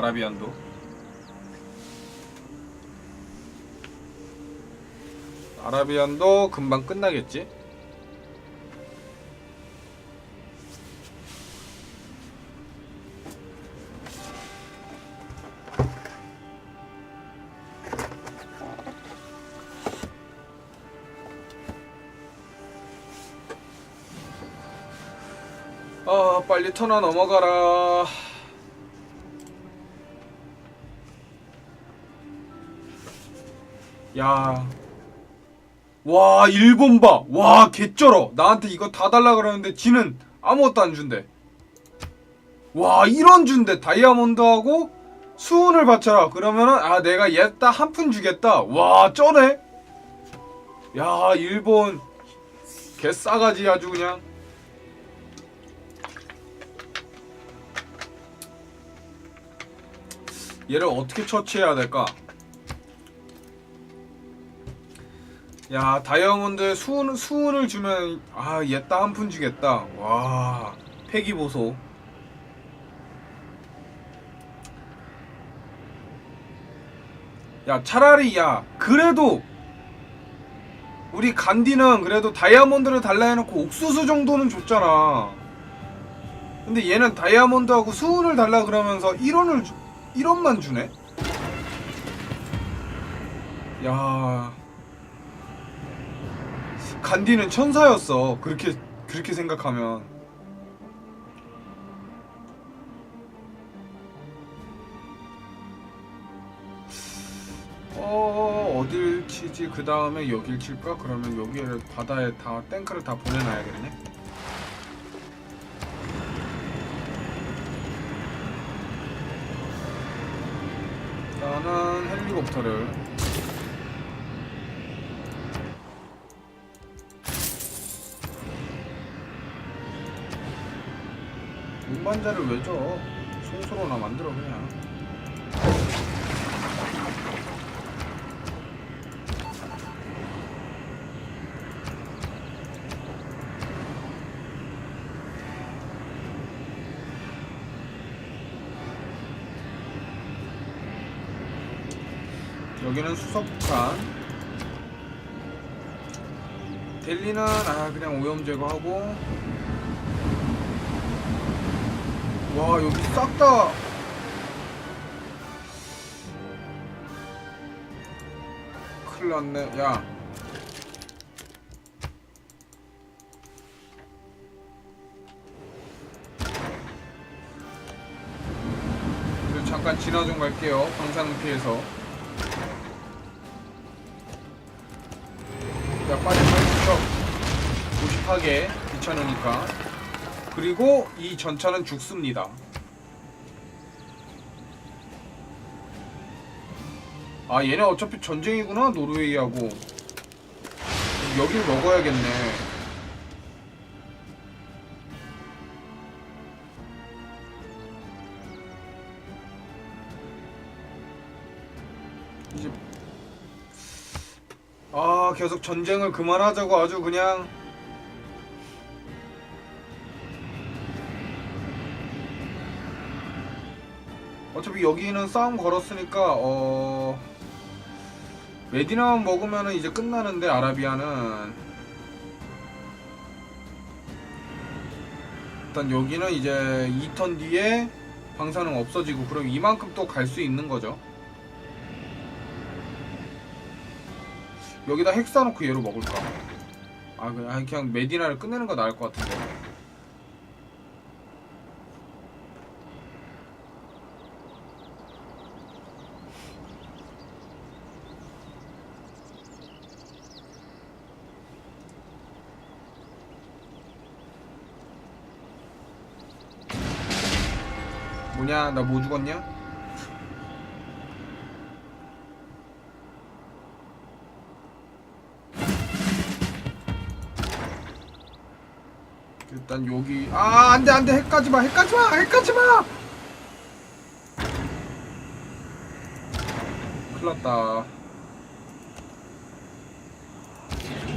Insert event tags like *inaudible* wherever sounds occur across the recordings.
아라비안도 아라비안도 금방 끝나겠지? 아 빨리 터나 넘어가라 야. 와, 일본 봐. 와, 개쩔어. 나한테 이거 다 달라 그러는데 지는 아무것도 안 준대. 와, 1원 준대. 다이아몬드하고 수은을 바쳐라. 그러면은 아, 내가 얘다 한 푼 주겠다. 와, 쩌네. 야, 일본 개 싸가지 아주 그냥. 얘를 어떻게 처치해야 될까? 야 다이아몬드 수은, 수은을 주면 아 얘따 한푼 주겠다. 와 폐기 보소. 야 차라리 야 그래도 우리 간디는 그래도 다이아몬드를 달라 해놓고 옥수수 정도는 줬잖아. 근데 얘는 다이아몬드하고 수은을 달라 그러면서 1원을 주, 1원만 주네? 야 간디는 천사였어. 그렇게 그렇게 생각하면. 어 어딜 치지? 그 다음에 여길 칠까? 그러면 여기를 바다에 다 탱크를 다 보내놔야겠네. 나는 헬리콥터를 운반자를 왜 줘? 송소로나 만들어 그냥. 여기는 수석탄. 델리는 아 그냥 오염 제거하고 와 여기 싹 다. 큰일 났네. 야. 잠깐 지나 좀 갈게요. 방사능 피해서. 야 빨리 빨리 붙여 조심하게 귀찮으니까 그리고 이 전차는 죽습니다. 아 얘네 어차피 전쟁이구나 노르웨이하고 여길 먹어야겠네. 이제 아 계속 전쟁을 그만하자고 아주 그냥 어차피 여기는 싸움 걸었으니까 어 메디나만 먹으면은 이제 끝나는데 아라비아는 일단 여기는 이제 2턴 뒤에 방사능 없어지고 그럼 이만큼 또 갈 수 있는 거죠. 여기다 핵 쌓아놓고 얘로 먹을까? 아 그냥 그냥 메디나를 끝내는 거 나을 것 같은데. 뭐냐? 나 뭐 죽었냐? 일단 여기 아 안돼 안돼. 핵까지 마 핵까지 마 핵까지 마 큰일났다.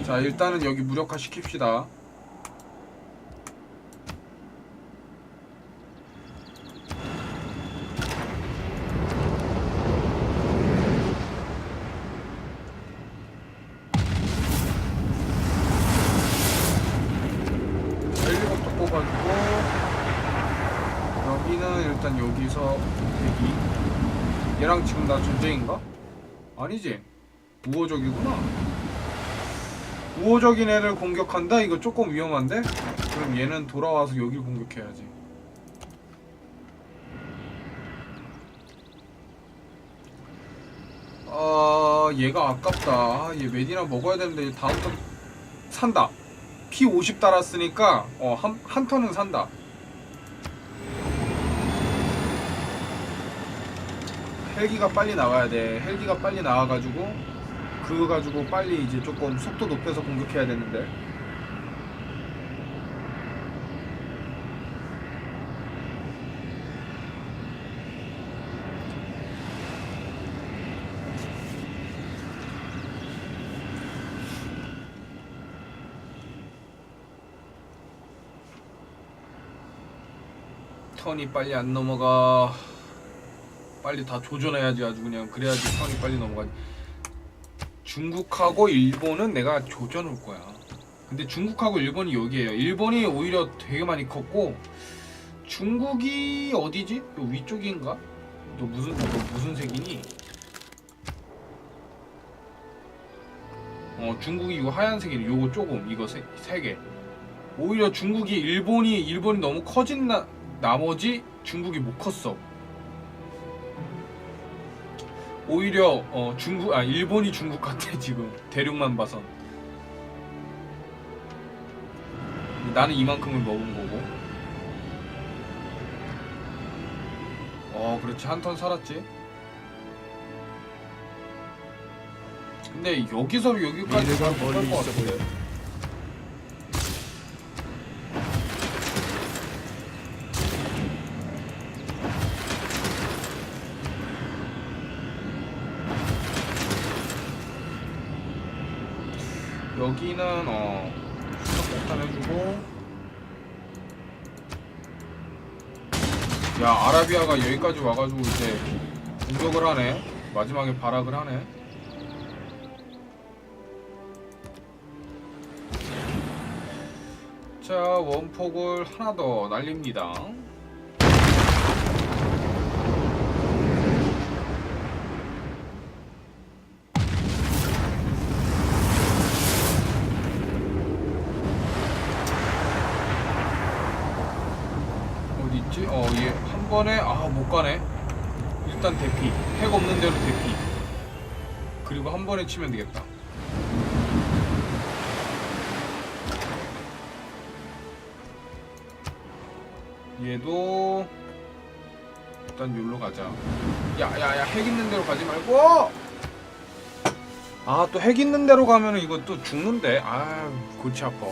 자 일단은 여기 무력화 시킵시다 여기서 대기 얘랑 지금 나 전쟁인가? 아니지. 우호적이구나. 우호적인 애를 공격한다? 이거 조금 위험한데? 그럼 얘는 돌아와서 여길 공격해야지. 아 얘가 아깝다. 아, 얘 메디나 먹어야 되는데 다음 턴 산다. 피 50 달았으니까 어한 한 턴은 산다 헬기가 빨리 나와야 돼. 헬기가 빨리 나와가지고 그거 가지고 빨리 이제 조금 속도 높여서 공격해야 되는데. 턴이 빨리 안 넘어가 빨리 다 조져내야지 아주 그냥 그래야지 턴이 빨리 넘어가지 중국하고 일본은 내가 조져놓을 거야 근데 중국하고 일본이 여기에요 일본이 오히려 되게 많이 컸고 중국이 어디지? 요 위쪽인가? 너 무슨 너 무슨 색이니? 어 중국이 이거 하얀색이네 요거 조금 이거 세, 세 개. 오히려 중국이 일본이 일본이 너무 커진 나, 나머지 중국이 못 컸어. 오히려 어 중국 아 일본이 중국 같아 *laughs* 지금 대륙만 봐선. 나는 이만큼을 먹은 거고. 어 그렇지 한 턴 살았지. 근데 여기서 여기까지 미래가 멀리 것 있어. 보여. 여기는 어 폭탄 해주고. 야 아라비아가 여기까지 와가지고 이제 공격을 하네. 마지막에 발악을 하네. 자 원폭을 하나 더 날립니다 어디 있지? 어, 얘 한 번에 아 못 가네. 일단 대피. 핵 없는 대로 대피. 그리고 한 번에 치면 되겠다. 얘도 일단 여기로 가자. 야야야 핵 있는 대로 가지 말고. 아 또 핵 있는 대로 가면은 이거 또 죽는데. 아 골치 아파.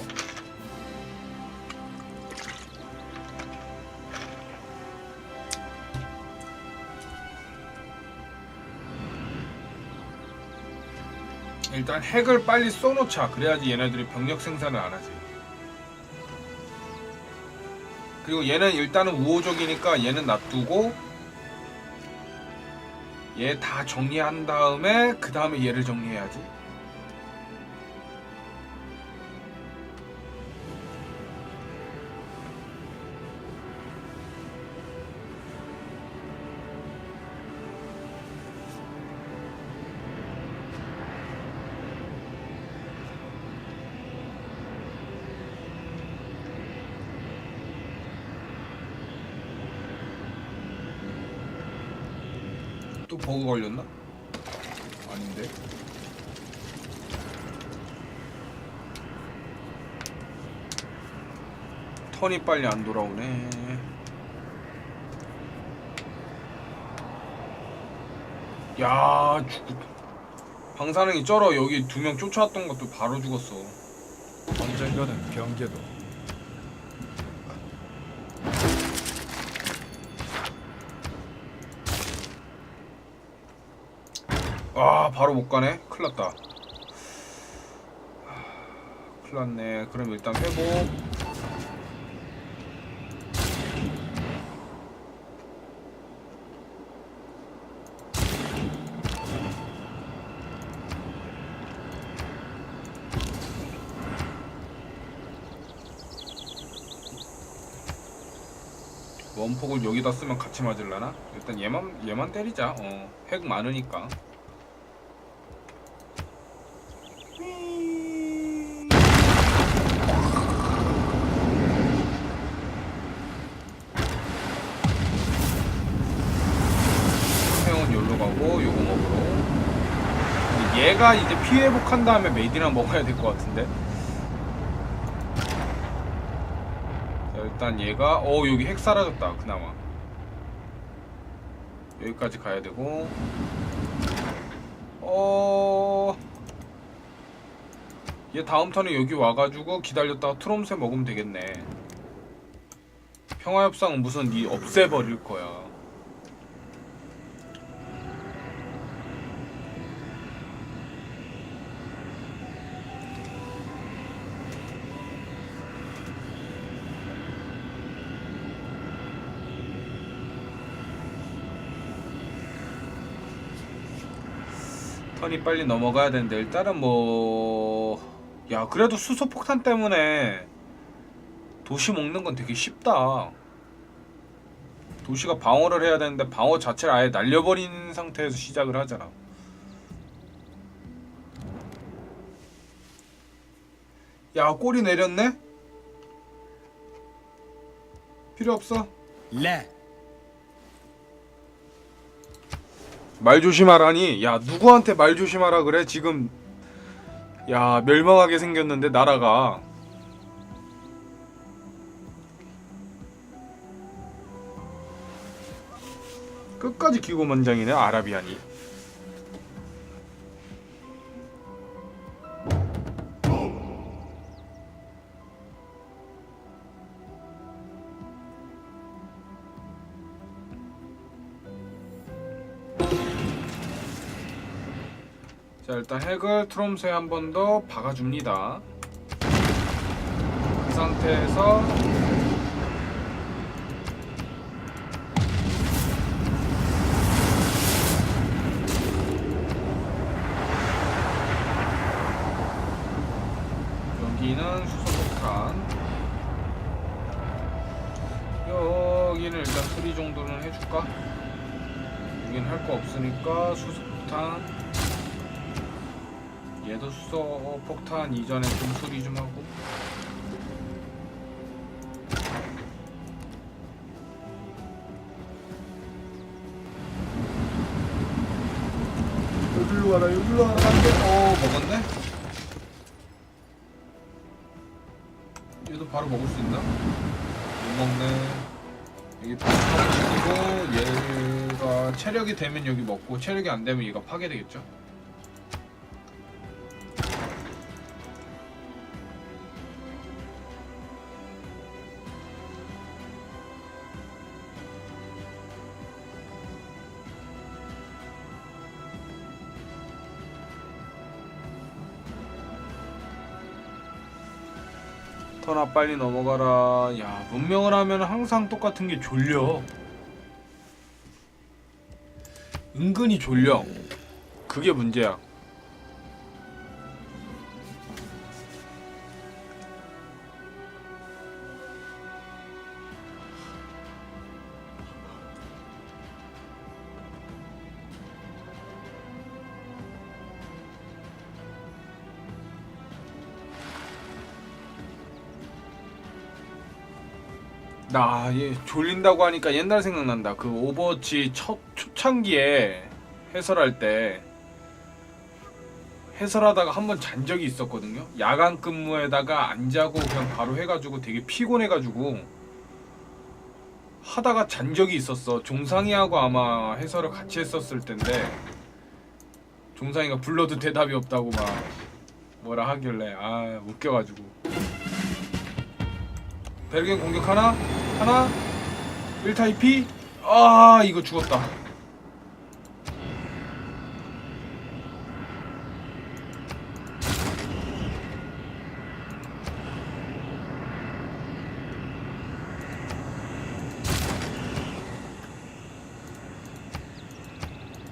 일단 핵을 빨리 쏘놓자. 그래야지 얘네들이 병력 생산을 안 하지. 그리고 얘는 일단은 우호적이니까 얘는 놔두고 얘 다 정리한 다음에 그 다음에 얘를 정리해야지. 버그 걸렸나? 아닌데. 턴이 빨리 안 돌아오네. 야, 죽. 방사능이 쩔어. 여기 두 명 쫓아왔던 것도 바로 죽었어. 언젠가는 경계도 바로 못 가네. 큰일 났다. 하, 큰일 났네. 그럼 일단 회복. 원폭을 여기다 쓰면 같이 맞을라나? 일단 얘만 얘만 때리자. 어, 핵 많으니까. 얘가 이제 피해 회복한 다음에 메이디랑 먹어야 될 것 같은데. 자, 일단 얘가 어 여기 핵 사라졌다 그나마. 여기까지 가야 되고. 어... 얘 다음 턴에 여기 와가지고 기다렸다가 트롬새 먹으면 되겠네. 평화협상은 무슨 니 없애버릴 거야 턴이 빨리 넘어가야 되는데 일단은 뭐... 야 그래도 수소폭탄 때문에 도시 먹는 건 되게 쉽다. 도시가 방어를 해야 되는데 방어 자체를 아예 날려버린 상태에서 시작을 하잖아. 야 꼬리 내렸네? 필요 없어? لا 말 조심하라니. 야 누구한테 말 조심하라 그래? 지금 야 멸망하게 생겼는데 나라가. 끝까지 기고만장이네 아라비안이 자 일단 핵을 트롬스에 한 번 더 박아줍니다. 그 상태에서 얘도 수소 폭탄 이전에 좀 수리 좀 하고. 여기로 와라 여기로 안돼 어 먹었네? 얘도 바로 먹을 수 있나? 못 먹네. 여기 파괴시키고 얘가 체력이 되면 여기 먹고 체력이 안 되면 얘가 파괴되겠죠 빨리 넘어가라. 야, 문명을 하면 항상 똑같은 게 졸려. 은근히 졸려. 그게 문제야. 나, 얘 졸린다고 하니까 옛날 생각난다. 그 오버워치 첫 초창기에 해설할 때 해설하다가 한 번 잔 적이 있었거든요. 야간 근무에다가 안 자고 그냥 바로 해가지고 되게 피곤해가지고 하다가 잔 적이 있었어. 종상이하고 아마 해설을 같이 했었을 텐데 종상이가 불러도 대답이 없다고 막 뭐라 하길래 아 웃겨가지고 벨기엔 공격 하나? 하나? 1타 2피 아 이거 죽었다.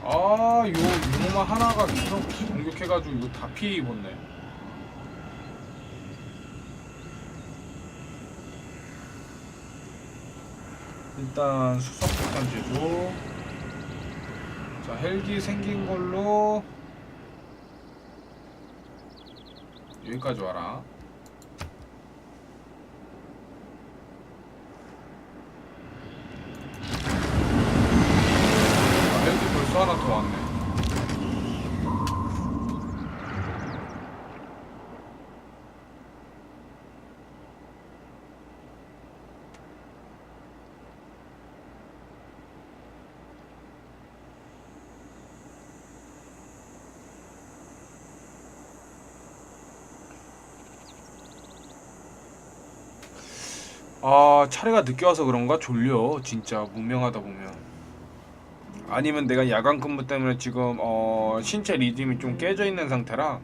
아요 이놈만 하나가 계속 공격해가지고 이거 다 피해 입었네 일단 수석폭탄 제조. 자 헬기 생긴 걸로 여기까지 와라 아, 헬기 벌써 하나 더 왔네 아 차례가 늦게 와서 그런가? 졸려. 진짜 무명하다 보면 아니면 내가 야간 근무 때문에 지금 어 신체 리듬이 좀 깨져 있는 상태라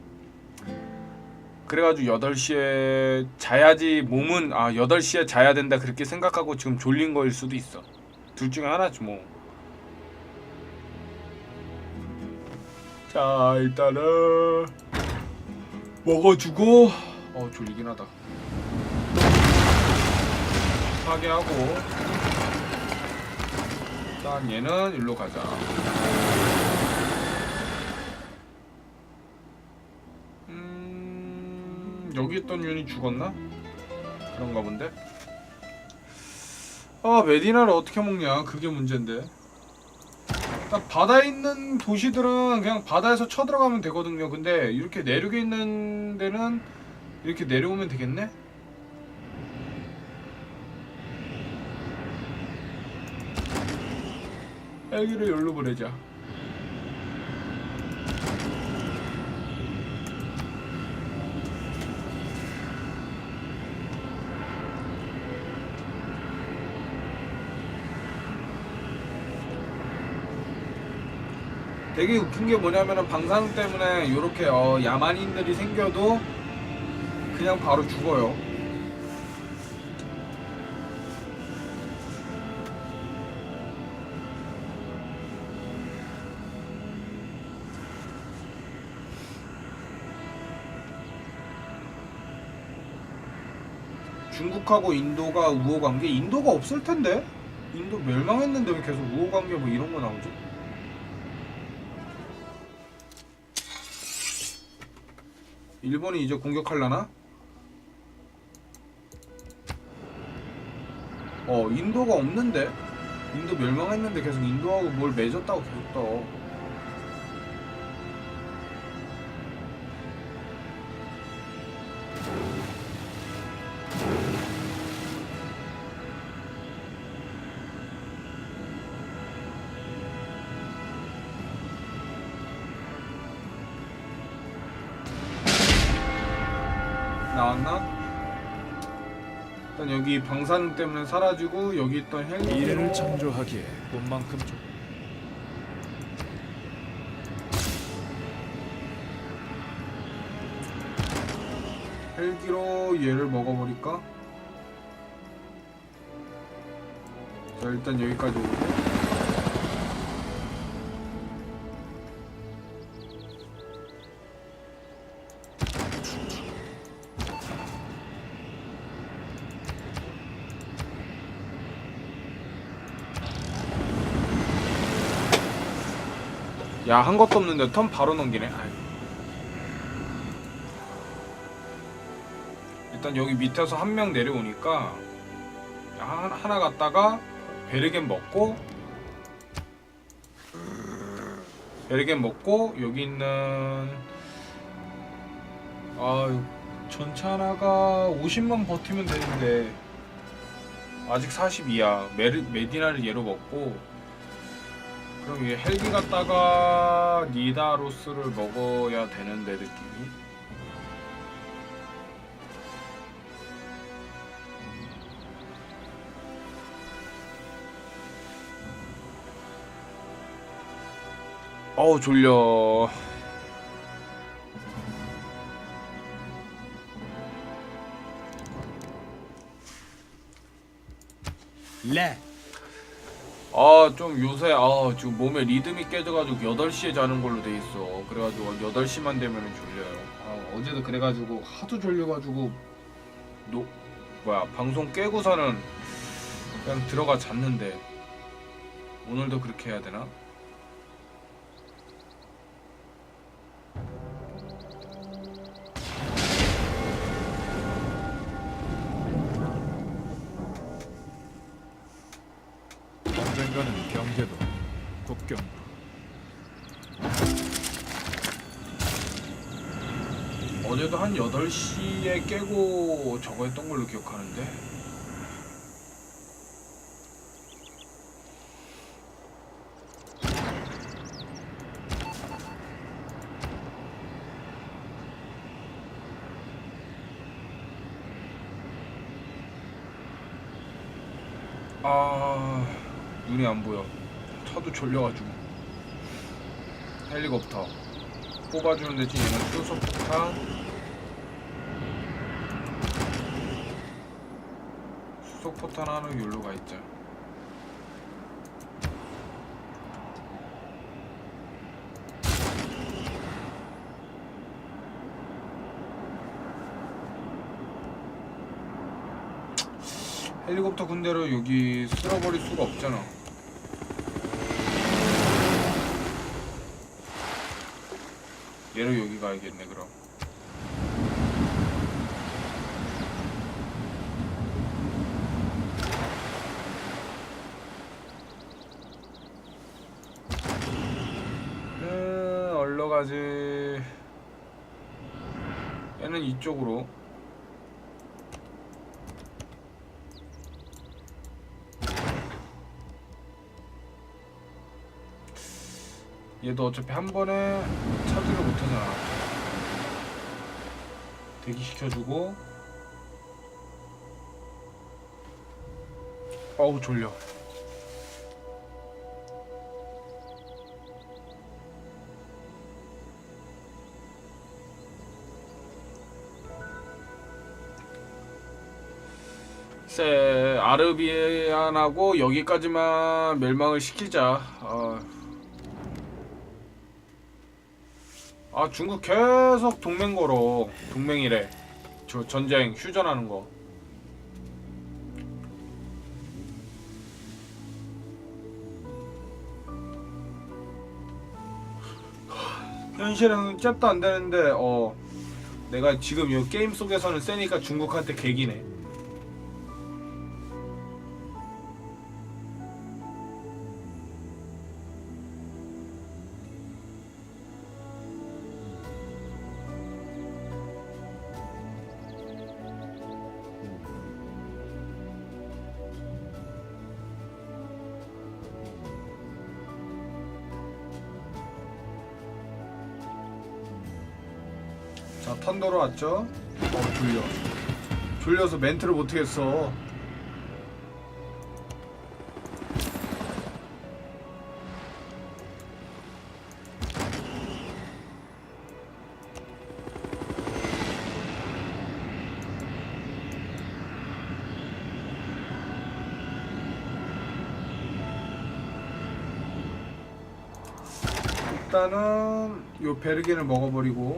그래가지고 8시에 자야지 몸은 아 8시에 자야 된다 그렇게 생각하고 지금 졸린 거일 수도 있어. 둘 중에 하나지 뭐. 자 일단은 먹어주고. 어 졸리긴 하다 파괴하고. 일단 얘는 일로 가자. 음 여기 있던 윤이 죽었나? 그런가 본데? 아 메디나를 어떻게 먹냐? 그게 문제인데. 일단 바다에 있는 도시들은 그냥 바다에서 쳐들어가면 되거든요. 근데 이렇게 내륙에 있는 데는 이렇게 내려오면 되겠네? 헬기를 여기로 보내자. 되게 웃긴 게 뭐냐면은 방사능 때문에 이렇게 어, 야만인들이 생겨도 그냥 바로 죽어요. 중국하고 인도가 우호 관계? 인도가 없을 텐데? 인도 멸망했는데 왜 계속 우호 관계 뭐 이런 거 나오지? 일본이 이제 공격할라나? 어, 인도가 없는데? 인도 멸망했는데 계속 인도하고 뭘 맺었다고 계속 떠. 방사능 때문에 사라지고 여기 있던 헬기 미래를 창조하기에 꿈만큼 좀 헬기로 얘를 먹어버릴까? 자 일단 여기까지 오고 야 한 것도 없는데 턴 바로 넘기네. 일단 여기 밑에서 한 명 내려오니까 하- 하나 갔다가 베르겐 먹고 베르겐 먹고 여기 있는 아 전차 하나가 50만 버티면 되는데 아직 42야 메르, 메디나를 얘로 먹고 그럼 얘 헬기 갔다가 니다로스를 먹어야 되는데 느낌이? 어우 졸려. 레 아 좀 요새 아 지금 몸에 리듬이 깨져가지고 8시에 자는 걸로 돼 있어 그래가지고 8시만 되면은 졸려요 아 어제도 그래가지고 하도 졸려가지고 노 뭐야 방송 깨고서는 그냥 들어가 잤는데 오늘도 그렇게 해야 되나? 8시에 깨고 저거 했던 걸로 기억하는데. 아 눈이 안 보여. 차도 졸려가지고. 헬리콥터 뽑아주는 대신 얘는 수소폭탄 수소 폭탄 하는 욜로 가 있자 헬리콥터 군대로 여기 쓸어버릴 수가 없잖아. 얘로 여기 가야겠네 그럼 음, 얼러 가지 얘는 이쪽으로. 얘도 어차피 한 번에 차지를 못하잖아. 대기시켜주고. 어우 졸려 쎄 아르비안하고 여기까지만 멸망을 시키자. 아, 아 중국 계속 동맹 걸어 동맹이래. 저 전쟁 휴전하는 거. 현실은 잽도 안 되는데 어 내가 지금 이 게임 속에서는 세니까 중국한테 개기네 왔죠? 어 졸려. 졸려서 멘트를 못하겠어. 일단은 요 베르겐을 먹어버리고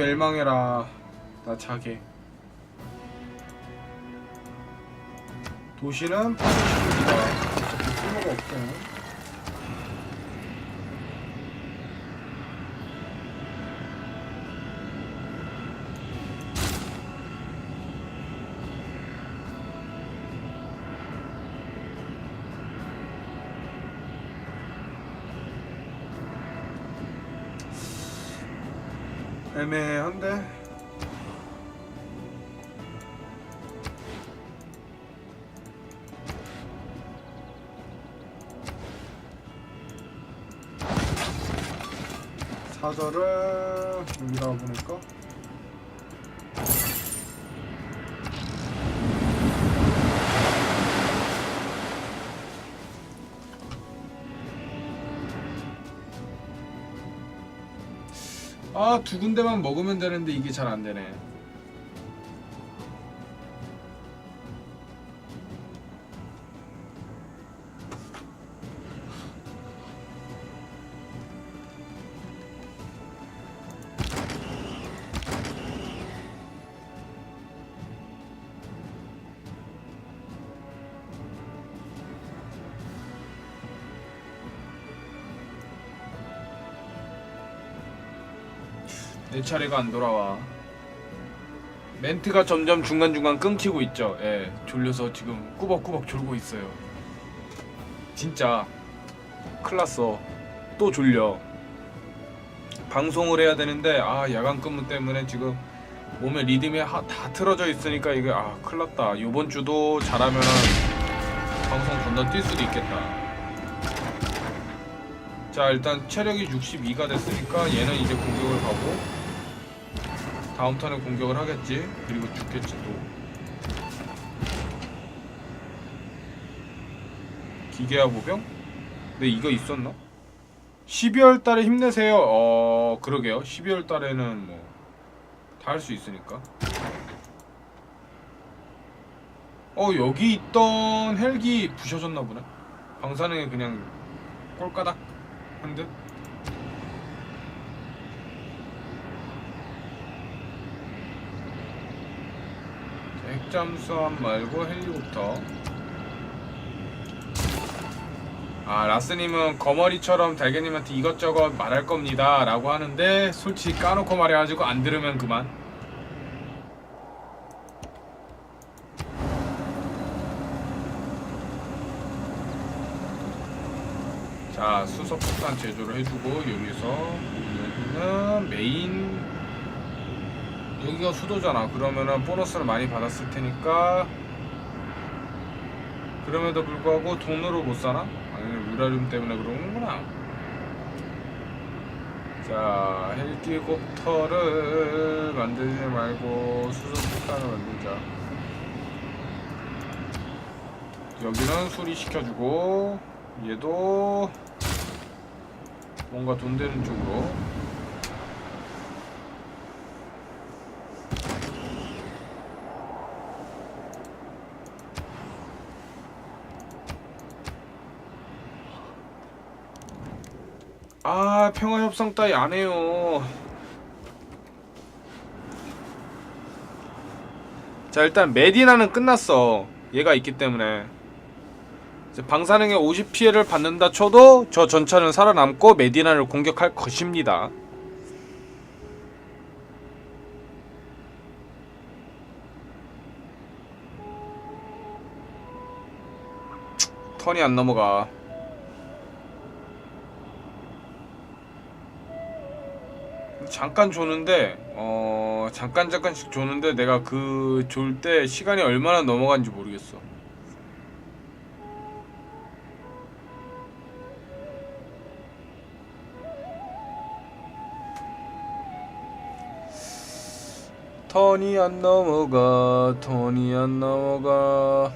멸망해라. 나 자게. 도시는 파괴시킵니다. 쓸모가 없어요. 애매한데? 사절을 여기다 보니까 아 두 군데만 먹으면 되는데 이게 잘 안 되네. 내 차례가 안 돌아와. 멘트가 점점 중간중간 끊기고 있죠. 예, 졸려서 지금 꾸벅꾸벅 졸고 있어요. 진짜 클 났어. 또 졸려. 방송을 해야 되는데 아 야간 근무 때문에 지금 몸에 리듬이 하- 다 틀어져 있으니까 이게 아 클났다. 이번 주도 잘하면 방송 건너뛸 수도 있겠다. 자 일단 체력이 62가 됐으니까 얘는 이제 공격을 가고 다음 턴에 공격을 하겠지 그리고 죽겠지 또 기계화 보병? 근데 이거 있었나? 12월 달에 힘내세요 어 그러게요 12월 달에는 뭐 다 할 수 있으니까 어 여기 있던 헬기 부셔졌나 보네 방사능에 그냥 꼴까닥 한 듯? 핵잠수함 말고 헬리콥터. 아 라스님은 거머리처럼 달걀님한테 이것저것 말할 겁니다 라고 하는데 솔직히 까놓고 말해가지고 안 들으면 그만. 자 수소폭탄 제조를 해주고 여기서 여기는 메인 여기가 수도잖아. 그러면은 보너스를 많이 받았을 테니까 그럼에도 불구하고 돈으로 못 사나? 아니 우라늄 때문에 그러는구나. 자 헬리콥터를 만들지 말고 수소폭탄을 만들자. 여기는 수리시켜주고 얘도 뭔가 돈 되는 쪽으로 아 평화협상 따위 안 해요. 자 일단 메디나는 끝났어. 얘가 있기 때문에. 방사능에 50 피해를 받는다 쳐도 저 전차는 살아남고 메디나를 공격할 것입니다. 턴이 안 넘어가 잠깐 조는데 어 잠깐 잠깐씩 조는데 내가 그 졸 때 시간이 얼마나 넘어간지 모르겠어. 턴이 안 넘어가 턴이 안 넘어가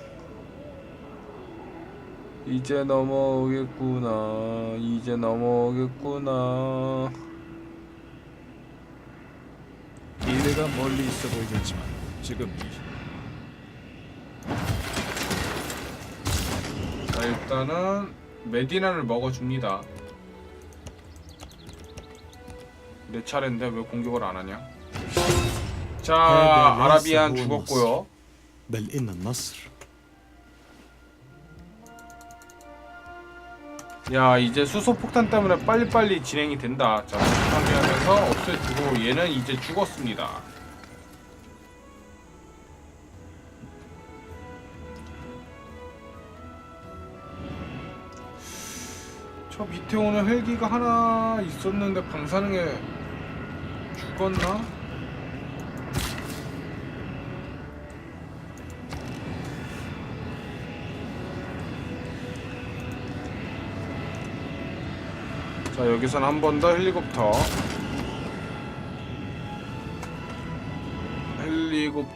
이제 넘어오겠구나 이제 넘어오겠구나 미래가 멀리 있어 보이겠지만 지금 이자 일단은 메디나를 먹어줍니다. 내 차례인데 왜 공격을 안 하냐? 자 아라비안 죽었고요 야 이제 수소폭탄 때문에 빨리빨리 진행이 된다 자 방해하면서 없애주고 얘는 이제 죽었습니다 저 밑에 오는 헬기가 하나 있었는데 방사능에 죽었나? 자 여기선 한 번 더 헬리콥터. 헬리콥터.